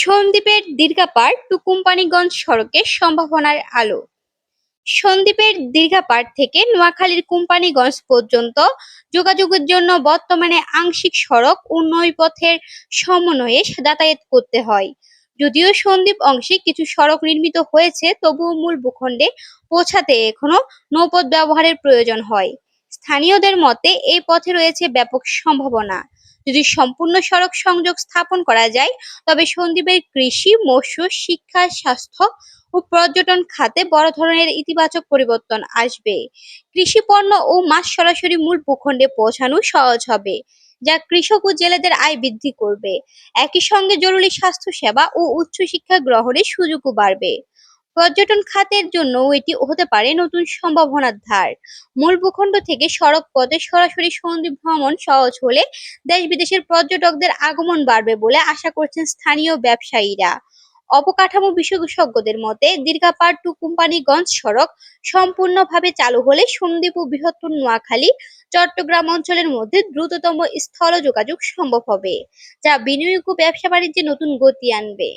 সন্দ্বীপের Dirghapar two Companiganj সড়কে সম্ভাবনার আলো। সন্দ্বীপের দীর্ঘাপাড় থেকে নোয়াখালীর কোম্পানিগঞ্জ পর্যন্ত যোগাযোগের জন্য বর্তমানে আংশিক সড়ক ও নৌপথের সমন্বয়ে যাতায়াত করতে হয়। যদিও সন্দ্বীপ অংশে কিছু সড়ক নির্মিত হয়েছে, তবুও মূল ভূখণ্ডে পৌঁছাতে এখনও নৌপথ ব্যবহারের প্রয়োজন হয়। স্থানীয়দের মতে, এই পথে রয়েছে ব্যাপক সম্ভাবনা। যদি সম্পূর্ণ সড়ক সংযোগ স্থাপন করা যায়, তবে সন্দ্বীপের কৃষি, মৎস্য, শিক্ষা, স্বাস্থ্য ও পর্যটন খাতে বড় ধরনের ইতিবাচক পরিবর্তন আসবে। কৃষি পণ্য ও মাছ সরাসরি মূল ভূখণ্ডে পৌঁছানো সহজ হবে, যা কৃষক ও জেলেদের আয় বৃদ্ধি করবে। একই সঙ্গে জরুরি স্বাস্থ্য সেবা ও উচ্চশিক্ষা গ্রহণের সুযোগও বাড়বে। পর্যটন খাতের জন্য এটি হতে পারে নতুন সম্ভাবনার ধার। মূল ভূখণ্ড থেকে সড়ক পথে সরাসরি সন্দ্বীপ ভ্রমণ সহজ হলে দেশ বিদেশের পর্যটকদের আগমন বাড়বে বলে আশা করছেন স্থানীয় ব্যবসায়ীরা। অবকাঠামো বিশেষজ্ঞদের মতে দীর্ঘাপাড় টু কোম্পানিগঞ্জ সড়ক সম্পূর্ণভাবে চালু হলে সন্দ্বীপ ও বৃহত্তর নোয়াখালী, চট্টগ্রাম অঞ্চলের মধ্যে দ্রুততম স্থল যোগাযোগ সম্ভব হবে, যা বিনিয়োগ ও ব্যবসা বাণিজ্যে নতুন গতি আনবে।